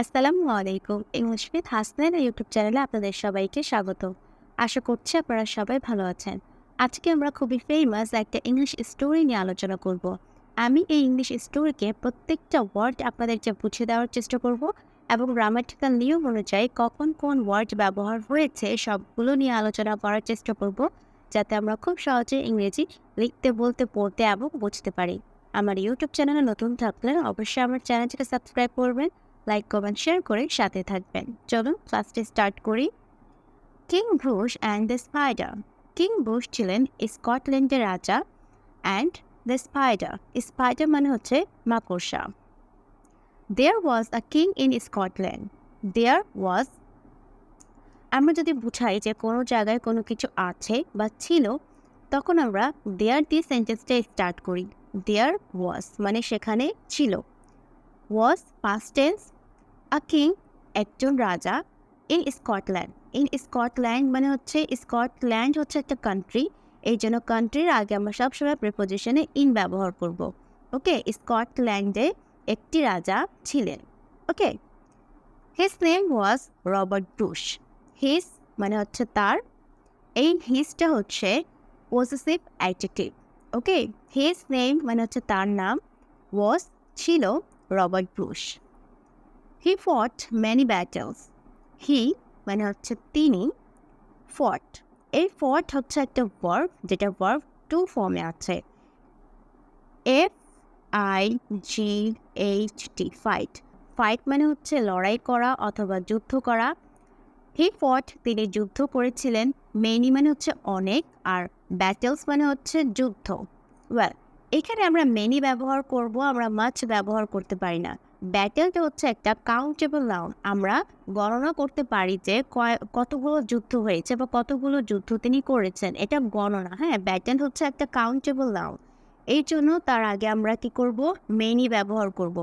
আসসালামু আলাইকুম। English with Hasnain YouTube চ্যানেলে আপনাদের সবাইকে স্বাগত। আশা করছি আপনারা সবাই ভালো আছেন। আজকে আমরা খুবই ফেমাস একটা ইংলিশ স্টোরি নিয়ে আলোচনা করব। আমি এই ইংলিশ স্টোরিকে প্রত্যেকটা ওয়ার্ড আপনাদেরকে বুঝিয়ে দেওয়ার চেষ্টা করব এবং গ্রামাটিক্যাল নিয়ম অনুযায়ী কখন কোন ওয়ার্ড ব্যবহার হয়েছে সবগুলো নিয়ে আলোচনা করার চেষ্টা করব, যাতে আমরা খুব সহজে ইংরেজি লিখতে, বলতে, পড়তে এবং বুঝতে পারি। আমার ইউটিউব চ্যানেলে নতুন থাকলে অবশ্যই আমার চ্যানেলটিকে সাবস্ক্রাইব করবেন লাইক কমেন্ট শেয়ার করে সাথে থাকবেন। চলুন ক্লাসটি স্টার্ট করি। King Bruce and the spider king Bruce ছিলেন স্কটল্যান্ডের রাজা অ্যান্ড দ্য স্পাইডার স্পাইডার মানে হচ্ছে মাকড়সা। There was a king in Scotland there was আমরা যদি বুঝাই যে কোনো জায়গায় কোনো কিছু আছে বা ছিল, তখন আমরা দেয়ার দিয়ে সেন্টেন্সটা স্টার্ট করি। দেয়ার ওয়াজ মানে সেখানে ছিল। Was past tense a king একজন রাজা ইন স্কটল্যান্ড ইন স্কটল্যান্ড মানে হচ্ছে স্কটল্যান্ড হচ্ছে একটা কান্ট্রি এই জন্য কান্ট্রির আগে আমরা সবসময় প্রিপোজিশনে ইন ব্যবহার করব। ওকে স্কটল্যান্ডে একটি রাজা ছিলেন। Okay his name was Robert Bruce his মানে হচ্ছে তার। এই হিসটা হচ্ছে পজিটিভ অ্যাটিটিভ ওকে হিস নেম মানে হচ্ছে তার নাম ওয়াজ ছিল রবার্ট ব্রুশ হি ফট ম্যানি ব্যাটেলস হি মানে হচ্ছে তিনি ফট এই ফট হচ্ছে একটা ভার্ব যেটা ভার্ব টু ফর্মে আছে F I G H T fight fight মানে হচ্ছে লড়াই করা অথবা যুদ্ধ করা। হি ফট তিনি যুদ্ধ করেছিলেন। মেনি মানে হচ্ছে অনেক, আর ব্যাটেলস মানে হচ্ছে যুদ্ধ। ওয়েল এখানে আমরা মেনি ব্যবহার করব, আমরা মাছ ব্যবহার করতে পারি না। ব্যাটেলটা হচ্ছে একটা কাউন্টেবল নাউন আমরা গণনা করতে পারি যে কতগুলো যুদ্ধ হয়েছে বা কতগুলো যুদ্ধ তিনি করেছেন। এটা গণনা হ্যাঁ? ব্যাটেল হচ্ছে একটা কাউন্টেবল নাউন এই জন্য তার আগে আমরা কি করব? মেনি ব্যবহার করব।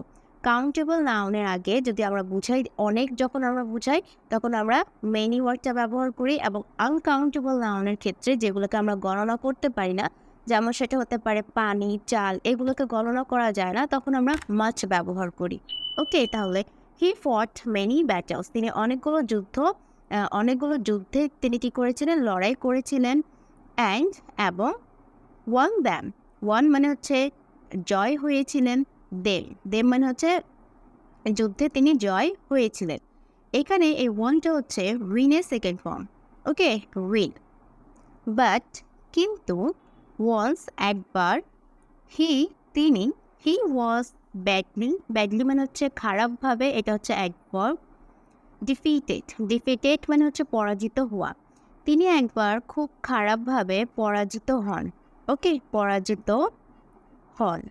কাউন্টেবল নাউনের আগে যদি আমরা বুঝাই, অনেক যখন আমরা বুঝাই, তখন আমরা মেনি ওয়ার্ডটা ব্যবহার করি এবং আনকাউন্টেবল নাউনের ক্ষেত্রে যেগুলোকে আমরা গণনা করতে পারি না, যেমন সেটা হতে পারে পানি, চাল, এগুলোকে গণনা করা যায় না, তখন আমরা মাছ ব্যবহার করি। ওকে তাহলে হি ফট মেনি ব্যাটেলস তিনি অনেকগুলো যুদ্ধ অনেকগুলো যুদ্ধে তিনি কী করেছিলেন? লড়াই করেছিলেন। অ্যান্ড এবং ওয়ান দ্যাম ওয়ান মানে হচ্ছে জয় হয়েছিলেন দেম দেম মানে হচ্ছে যুদ্ধে তিনি জয় হয়েছিলেন। এখানে এই ওয়ানটা হচ্ছে রিনের second form okay run but কিন্তু ওয়ান্স একবার হি তিনি হি ওয়াজ ব্যাডলি ব্যাডলি মানে হচ্ছে খারাপভাবে, এটা হচ্ছে একবার ডিফিটেড ডিফিটেড মানে হচ্ছে পরাজিত হওয়া। তিনি একবার খুব খারাপভাবে পরাজিত হন, ওকে? পরাজিত হন।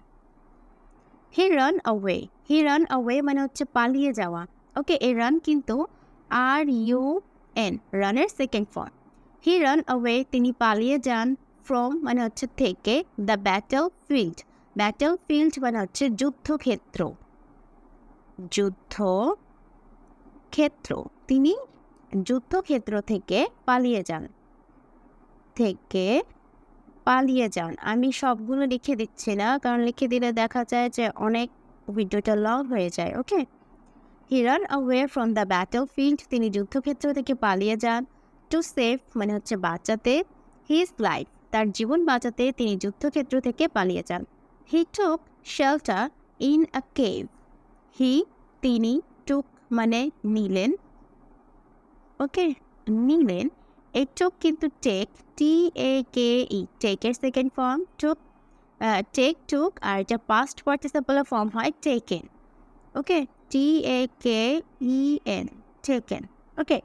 He ran away he ran away মানে হচ্ছে পালিয়ে যাওয়া, ওকে? এই রান কিন্তু আর ইউ এন রানের second form he ran away তিনি পালিয়ে যান ফ্রম মানে হচ্ছে থেকে the battle field battle field মানে হচ্ছে যুদ্ধক্ষেত্র। যুদ্ধ ক্ষেত্র তিনি যুদ্ধক্ষেত্র থেকে পালিয়ে যান। থেকে পালিয়ে যান। আমি সবগুলো লিখে দিচ্ছি না, কারণ লিখে দিলে দেখা যায় যে অনেক ভিডিওটা লং হয়ে যায় okay he ran away from the battle field তিনি যুদ্ধক্ষেত্র থেকে পালিয়ে যান। টু সেভ মানে হচ্ছে বাঁচাতে। হিজ লাইফ তার জীবন বাঁচাতে তিনি যুদ্ধক্ষেত্র থেকে পালিয়ে যান। He took shelter in a cave he তিনি টুক মানে নিলেন ওকে নিলেন এই টুক কিন্তু take T A K E টেকের second form took take took আর এটা পাস্ট পার্টিসিপালের ফর্ম হয় taken okay T A K E N taken okay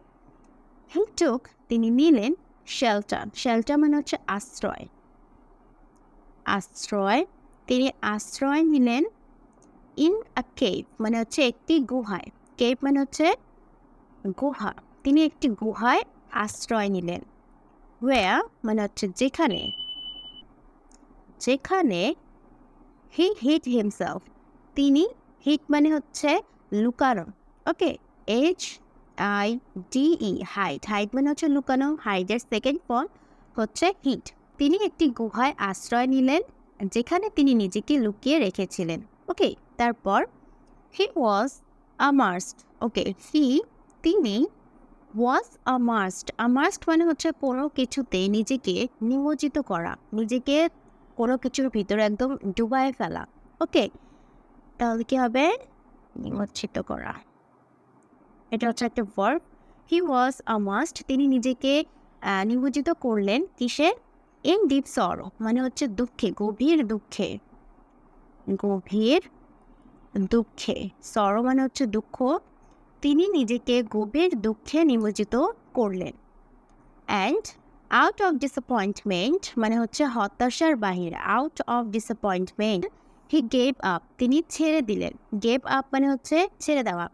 he took তিনি নিলেন শেল্টার শেল্টার মানে হচ্ছে আশ্রয়। আশ্রয় তিনি আশ্রয় নিলেন ইন আ কেভ মানে হচ্ছে একটি গুহায়। কেভ মানে হচ্ছে গুহা। তিনি একটি গুহায় আশ্রয় নিলেন। ওয়ার মানে হচ্ছে যেখানে। যেখানে হি হিট হিমসেলফ তিনি হিট মানে হচ্ছে লুকানো। Okay H I D E hide hide মানে হচ্ছে লুকানো। হাইটের সেকেন্ড ফর্ম হচ্ছে হিট তিনি একটি গুহায় আশ্রয় নিলেন। যেখানে তিনি নিজেকে লুকিয়ে রেখেছিলেন। ওকে, তারপর হি ওয়াজ আমার্সড। ওকে, হি, তিনি ওয়াজ আমার্সড। আমার্সড মানে হচ্ছে কোনো কিছুতে নিজেকে নিমজ্জিত করা, নিজেকে কোনো কিছুর ভিতরে একদম ডুবায় ফেলা। ওকে, তাহলে কি হবে? নিমজ্জিত করা। এটা হচ্ছে একটা ভার্ব হি ওয়াজ আমাস্ট তিনি নিজেকে নিমজ্জিত করলেন কিসে ইন ডিপ সর মানে হচ্ছে দুঃখে, গভীর দুঃখে। গভীর দুঃখে সর মানে হচ্ছে দুঃখ। তিনি নিজেকে গভীর দুঃখে নিমজ্জিত করলেন। অ্যান্ড আউট অফ ডিসঅ্যাপয়েন্টমেন্ট মানে হচ্ছে হতাশার বাহির out of disappointment he gave up তিনি ছেড়ে দিলেন। গেভ আপ মানে হচ্ছে ছেড়ে দেওয়া,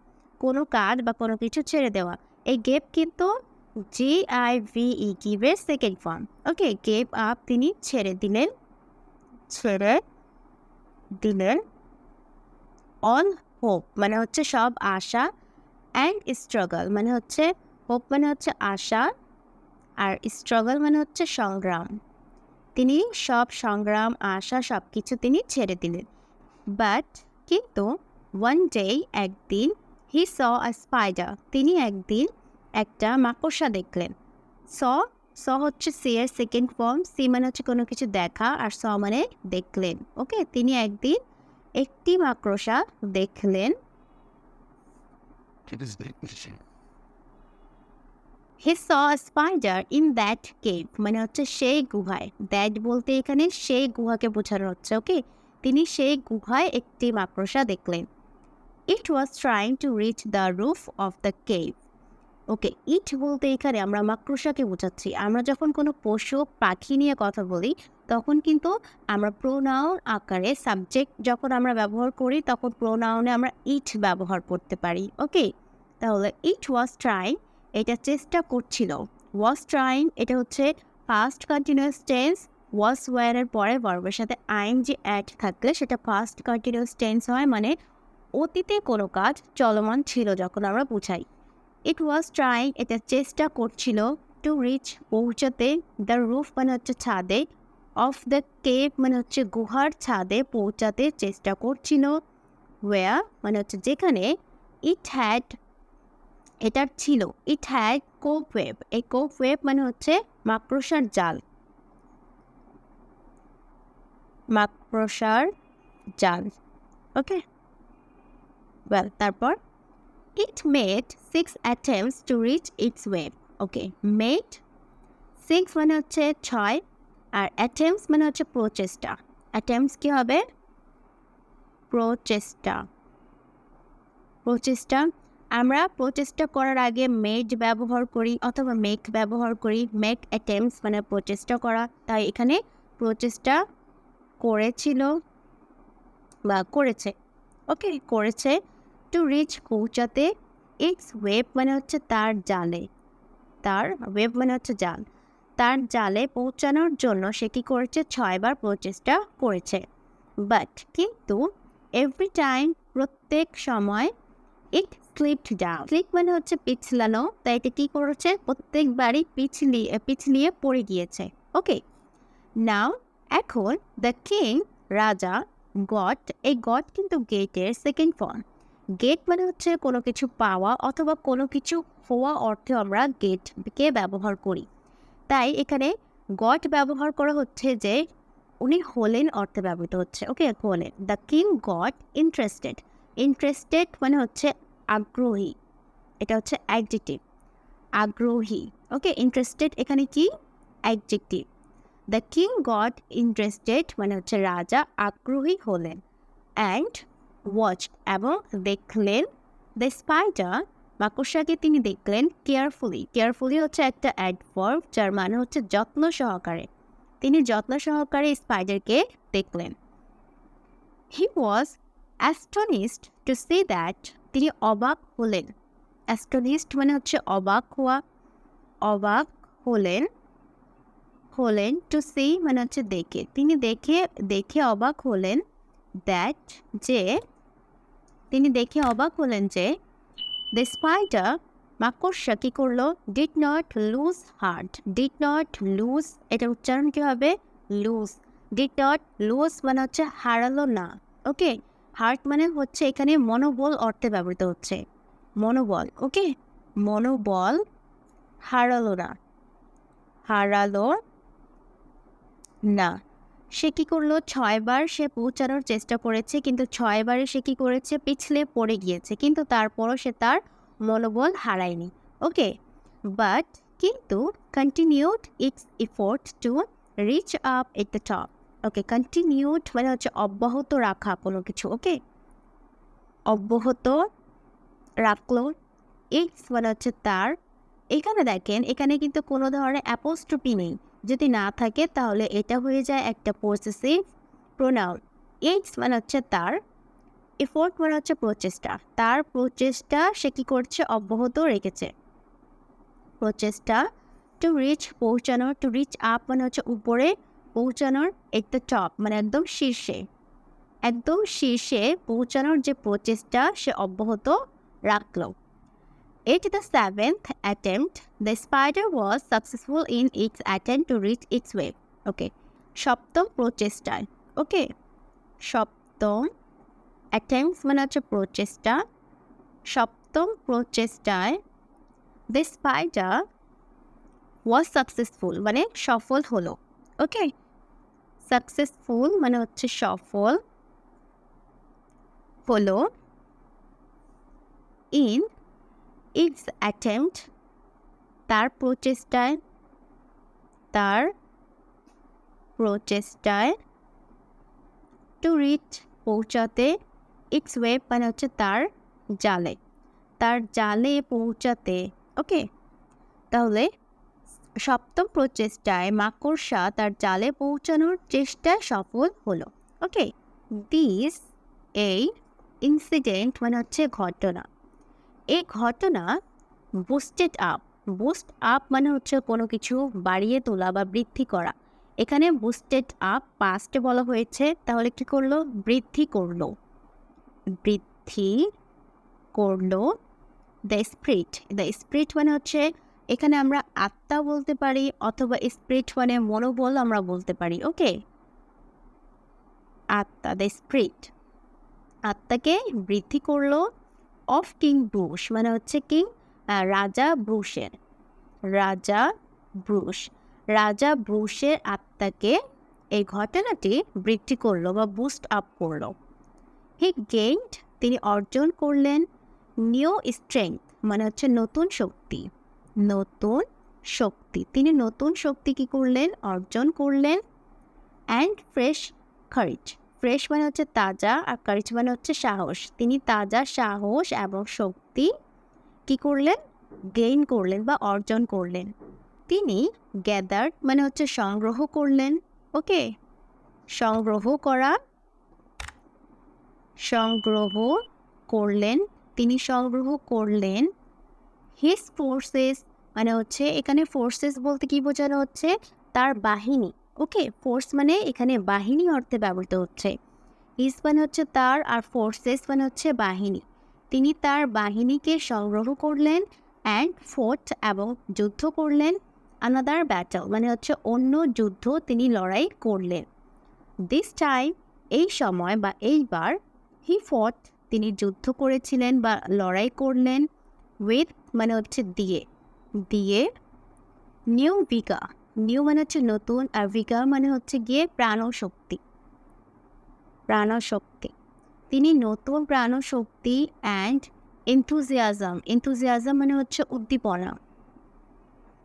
কোনো কাজ বা কোনো কিছু ছেড়ে দেওয়া। এই গেভ কিন্তু G I V E গিভের second form okay gave up তিনি ছেড়ে দিলেন। ছেড়ে দিলেন। অল হোপ মানে হচ্ছে সব আশা। অ্যান্ড স্ট্রাগল মানে হচ্ছে হোপ মানে হচ্ছে আশা। আর স্ট্রাগল মানে হচ্ছে সংগ্রাম। তিনি সব সংগ্রাম, আশা সব কিছু তিনি ছেড়ে দিলেন। বাট কিন্তু ওয়ান ডে একদিন হি স আ স্পাইডার তিনি একদিন একটা মাকড়সা দেখলেন। স স হচ্ছে সি এর সেকেন্ড ফর্ম সি মানে হচ্ছে কোনো কিছু দেখা আর স মানে দেখলেন। ওকে তিনি একদিন একটি মাকড়সা দেখলেন। He saw spider in that cave মানে হচ্ছে সেই গুহায়। দ্যাট বলতে এখানে সেই গুহাকে বোঝানো হচ্ছে ওকে তিনি সেই গুহায় একটি মাকড়সা দেখলেন। It was trying to reach the roof of the cave okay, it বলতে এখানে আমরা মাকড়সাকে বোঝাচ্ছি। আমরা যখন কোনো পশু, পাখি নিয়ে কথা বলি, তখন কিন্তু আমরা প্রোনাউন আকারে সাবজেক্ট যখন আমরা ব্যবহার করি, তখন প্রোনাউনে আমরা ইট ব্যবহার করতে পারি, ওকে? তাহলে ইট ওয়াজ ট্রাইং এটা চেষ্টা করছিল। ওয়াজ ট্রাইং এটা হচ্ছে ফার্স্ট কন্টিনিউয়াস টেন্স ওয়াজ ওয়ারের পরে বর্বের সাথে আইন যে অ্যাড থাকলে, সেটা ফার্স্ট কন্টিনিউয়াস টেন্স হয় মানে অতীতে কোনো কাজ চলমান ছিল যখন আমরা বুঝাই। ইট ওয়াজ ট্রাইং এটা চেষ্টা করছিল টু রিচ পৌঁছাতে দ্য রুফ মানে হচ্ছে ছাদে অফ দ্য কেভ মানে হচ্ছে গুহার ছাদে পৌঁছাতে চেষ্টা করছিল। ওয়া মানে হচ্ছে যেখানে ইট হ্যাড এটার ছিল ইট হ্যাড কোপ ওয়েব এই কোপ ওয়েব মানে হচ্ছে মাকড়সার জাল। মাকড়সার জাল ওকে ওয়েল তারপর? It made six attempts to reach its web okay made six মানে হচ্ছে ছয় আর অ্যাটেম্পস মানে হচ্ছে প্রচেষ্টা অ্যাটেম্পস কী হবে? প্রচেষ্টা প্রচেষ্টা আমরা প্রচেষ্টা করার আগে মেড ব্যবহার করি অথবা মেক ব্যবহার করি। মেক অ্যাটেম্পস মানে প্রচেষ্টা করা। তাই এখানে প্রচেষ্টা করেছিল বা করেছে। ওকে করেছে। টু রিচ পৌঁছাতে ইটস ওয়েব মানে হচ্ছে তার জালে। তার ওয়েব মানে হচ্ছে জাল। তার জালে পৌঁছানোর জন্য সে কী করেছে? ছয়বার প্রচেষ্টা করেছে। বাট কিন্তু এভরি টাইম প্রত্যেক সময় ইট স্লিপড ডাউন স্লিপ মানে হচ্ছে পিছলানো, তাই এটা কী করেছে? প্রত্যেকবারই পিছলিয়ে পিছলিয়ে পড়ে গিয়েছে। ওকে নাও এখন দ্য কিং রাজা গট এই গট কিন্তু গেটের সেকেন্ড ফর্ম গেট মানে হচ্ছে কোনো কিছু পাওয়া অথবা কোনো কিছু হওয়া অর্থে আমরা গেটকে ব্যবহার করি। তাই এখানে গট ব্যবহার করা হচ্ছে যে উনি হলেন অর্থে ব্যবহৃত হচ্ছে। ওকে হলেন। The king got interested interested মানে হচ্ছে আগ্রহী। এটা হচ্ছে অ্যাডজেক্টিভ আগ্রহী। ওকে ইন্টারেস্টেড এখানে কি? Adjective the king got interested মানে হচ্ছে রাজা আগ্রহী হলেন। অ্যান্ড ওয়াচ এবং দেখলেন দ্য স্পাইডার মাকড়সাকে তিনি দেখলেন কেয়ারফুলি কেয়ারফুলি হচ্ছে একটা অ্যাডভার্ব যার মানে হচ্ছে যত্ন সহকারে। তিনি যত্ন সহকারে স্পাইডারকে দেখলেন। He was astonished to see that তিনি অবাক হলেন। অ্যাস্টনিস্ট মানে হচ্ছে অবাক হওয়া। অবাক হলেন। হলেন টু সি মানে হচ্ছে দেখে। তিনি দেখে দেখে অবাক হলেন দ্যাট যে তিনি দেখে অবাক হলেন যে দ্য স্পাইডার মাকড়সা কী করল did not lose heart did not lose এটা উচ্চারণ কী হবে? লুজ ডিড নট লুজ মানে হচ্ছে হারালো না। ওকে হার্ট মানে হচ্ছে এখানে মনোবল অর্থে ব্যবহৃত হচ্ছে। মনোবল ওকে মনোবল হারালো না। হারালো না। সে কী করল? ছয়বার সে পৌঁছানোর চেষ্টা করেছে, কিন্তু ছয়বারে সে কী করেছে? পিছলে পড়ে গিয়েছে, কিন্তু তারপরও সে তার মনোবল হারায়নি। ওকে বাট কিন্তু continued its effort to reach up at the top okay continued মানে হচ্ছে অব্যাহত রাখা কোনো কিছু ওকে অব্যাহত রাখল। ইটস মানে হচ্ছে তার। এখানে দেখেন, এখানে কিন্তু কোনো ধরনের অ্যাপোস্ট্রপি নেই। যদি না থাকে তাহলে এটা হয়ে যায় একটা পসেসিভ প্রোনাউন ইটস মানে হচ্ছে তার এফোর্ট মানে হচ্ছে প্রচেষ্টা। তার প্রচেষ্টা সে কী করছে? অব্যাহত রেখেছে। প্রচেষ্টা টু রিচ পৌঁছানোর টু রিচ আপ মানে হচ্ছে উপরে, পৌঁছানোর এট দ্য টপ মানে একদম শীর্ষে। একদম শীর্ষে পৌঁছানোর যে প্রচেষ্টা সে অব্যাহত রাখল। At the seventh attempt, the spider was successful in its attempt to reach its web. Okay. সপ্তম প্রচেষ্টায় ওকে সপ্তম অ্যাটেম্পস মানে হচ্ছে প্রচেষ্টা সপ্তম প্রচেষ্টায় দ্য স্পাইডার ওয়াজ সাকসেসফুল মানে সফল হলো ওকে সাকসেসফুল মানে হচ্ছে সফল হলো ইন ইটস অ্যাটেম্পট তার প্রচেষ্টায় তার প্রচেষ্টায় টু রিচ পৌঁছাতে ইটস ওয়েব মানে হচ্ছে তার জালে। তার জালে পৌঁছাতে ওকে তাহলে সপ্তম প্রচেষ্টায় মাকড়সা তার জালে পৌঁছানোর চেষ্টায় সফল হলো ওকে দিস এই ইনসিডেন্ট মানে হচ্ছে ঘটনা। এই ঘটনা বুস্টেড আপ বুস্ট আপ মানে হচ্ছে কোনো কিছু বাড়িয়ে তোলা বা বৃদ্ধি করা। এখানে বুস্টেড আপ পাস্টে বলা হয়েছে, তাহলে কি করল? বৃদ্ধি করল। বৃদ্ধি করল দ্য স্প্রিট দ্য স্প্রিট মানে হচ্ছে এখানে আমরা আত্মা বলতে পারি অথবা স্প্রিট মানে মনোবল আমরা বলতে পারি ওকে আত্মা দ্য স্প্রিট আত্মাকে বৃদ্ধি করল অফ কিং ব্রুশ মানে হচ্ছে কিং রাজা ব্রুশের রাজা ব্রুশ রাজা ব্রুশের আত্মাকে এই ঘটনাটি বৃদ্ধি করল বা বুস্ট আপ করল। হি গেইন্ড তিনি অর্জন করলেন নিউ স্ট্রেংথ মানে হচ্ছে নতুন শক্তি। নতুন শক্তি, তিনি নতুন শক্তি কী করলেন? অর্জন করলেন। অ্যান্ড ফ্রেশ খারিজ ফ্রেশ মানে হচ্ছে তাজা আর কারিজ মানে হচ্ছে সাহস। তিনি তাজা, সাহস এবং শক্তি কি করলেন? গেইন করলেন বা অর্জন করলেন। তিনি গ্যাদার মানে হচ্ছে সংগ্রহ করলেন ওকে সংগ্রহ করা, সংগ্রহ করলেন, তিনি সংগ্রহ করলেন। হিস ফোর্সেস মানে হচ্ছে এখানে ফোর্সেস বলতে কি বোঝানো হচ্ছে? তার বাহিনী। ওকে ফোর্স মানে এখানে বাহিনী অর্থে ব্যবহৃত হচ্ছে। ইস মানে হচ্ছে তার আর ফোর্সেস মানে হচ্ছে বাহিনী। তিনি তার বাহিনীকে সংগ্রহ করলেন অ্যান্ড ফোর্ট এবং যুদ্ধ করলেন। আনাদার ব্যাটল মানে হচ্ছে অন্য যুদ্ধ তিনি লড়াই করলেন। দিস টাইম এই সময় বা এইবার হি ফট তিনি যুদ্ধ করেছিলেন বা লড়াই করলেন। উইথ মানে হচ্ছে দিয়ে। দিয়ে নিউ ভিগা নিউ মানে হচ্ছে নতুন আর ভিগার মানে হচ্ছে গিয়ে প্রাণশক্তি। প্রাণশক্তি। তিনি নতুন প্রাণশক্তি অ্যান্ড এনথুজিয়াজম এনথুজিয়াজম মানে হচ্ছে উদ্দীপনা।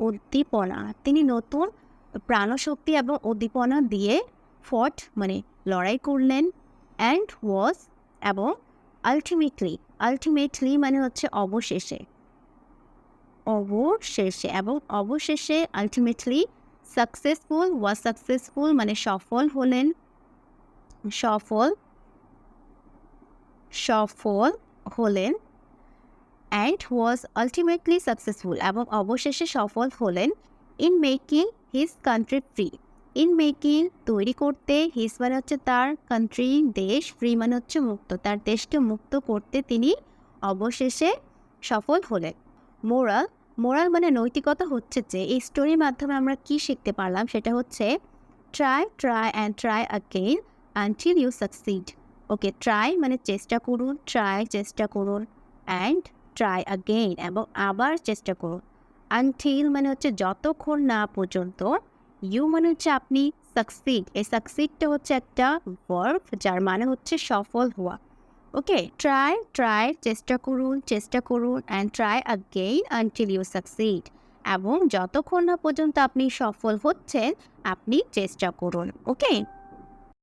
উদ্দীপনা। তিনি নতুন প্রাণশক্তি এবং উদ্দীপনা দিয়ে ফট মানে লড়াই করলেন অ্যান্ড ওয়াজ এবং আলটিমেটলি আলটিমেটলি মানে হচ্ছে অবশেষে। অবশেষে এবং অবশেষে আলটিমেটলি সাকসেসফুল ওয়াজ সাকসেসফুল মানে সফল হলেন। সফল সফল হলেন অ্যান্ড ওয়াজ আলটিমেটলি সাকসেসফুল এবং অবশেষে সফল হলেন in making his country free in making তৈরি করতে হিজ মানে হচ্ছে তার কান্ট্রি দেশ ফ্রি মানে হচ্ছে মুক্ত। তার দেশকে মুক্ত করতে তিনি অবশেষে সফল হলেন। মোরাল মোরাল মানে নৈতিকতা হচ্ছে যে, এই স্টোরির মাধ্যমে আমরা কি শিখতে পারলাম সেটা হচ্ছে try try and try again until you succeed okay try মানে চেষ্টা করুন ট্রাই চেষ্টা করুন অ্যান্ড ট্রাই আগেইন এবং আবার চেষ্টা করুন। আনটিল মানে হচ্ছে যতক্ষণ না পর্যন্ত ইউ মানে হচ্ছে আপনি সাকসিড এই সাকসিডটা হচ্ছে একটা ভার্ব যার মানে হচ্ছে সফল হওয়া। ওকে ট্রাই ট্রাই চেষ্টা করুন চেষ্টা করুন and try again until you succeed এবং যতক্ষণ না পর্যন্ত আপনি সফল হচ্ছেন, আপনি চেষ্টা করুন ওকে